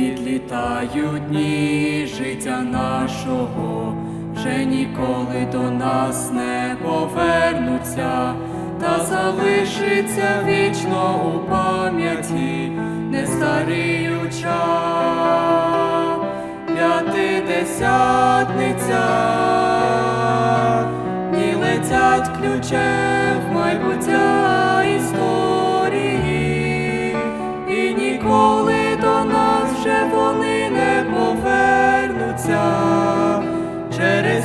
Відлітають дні життя нашого, вже ніколи до нас не повернуться, та залишиться вічно у пам'яті, не старіюча п'ятидесятниця, дні летять ключем в майбуття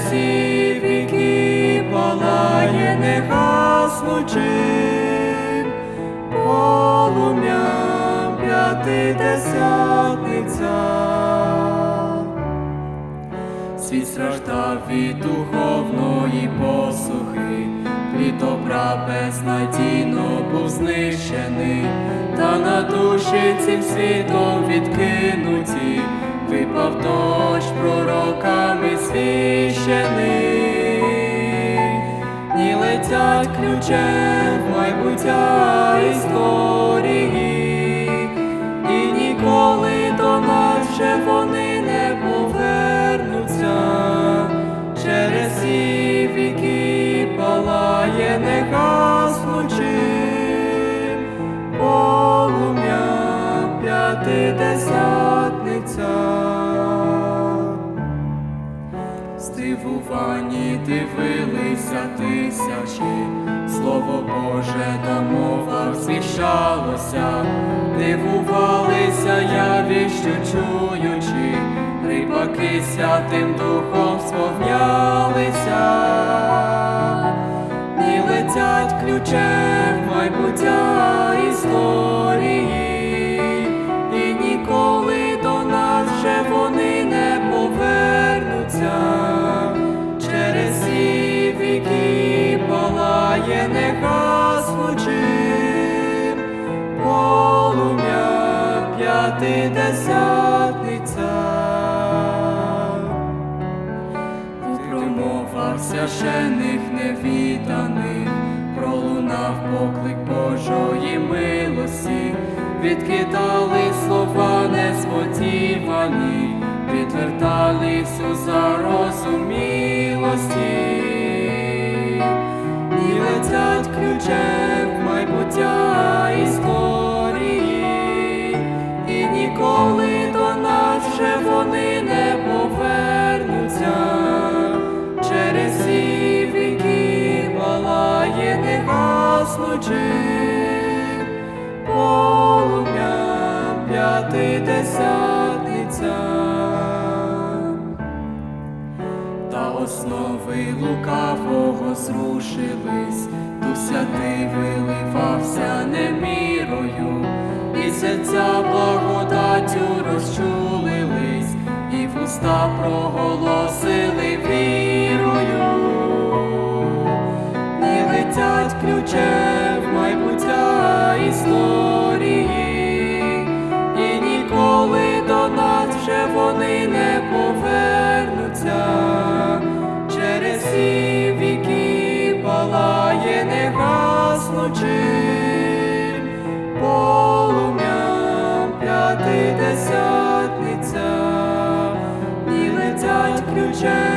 всі віки палає негаснучим полум'ям п'ятидесятниця. Світ страждав від духовної посухи, плітопра безнадійно був знищений, та на душі цим світом відкинуті, ключем майбуття історії, і ніколи до нас вже вони не повернуться. Через всі віки палає негаснучим полум'я п'ятидесятниця. Здивувані дивилися тисячі, Слово Боже на мовах звіщалося, дивувалися яві, що чуючи, рибаки святим духом сповнялися, Дні летять ключем майбуття історії, п'ятидесятниця. У промовах священих невіданих пролунав поклик Божої милості, відкидали слова несподівані, відвертали всю зарозумілості, ключем майбуття історії, і ніколи до нас вже вони не повернуться. Через всі віки палає негаснучим полум'я п'ятидесятниця. Та основи лукавого зрушились, Святий виливався немірою, і серця благодаттю розчулились, і в уста проголосили вірою, і летять ключем. treasure.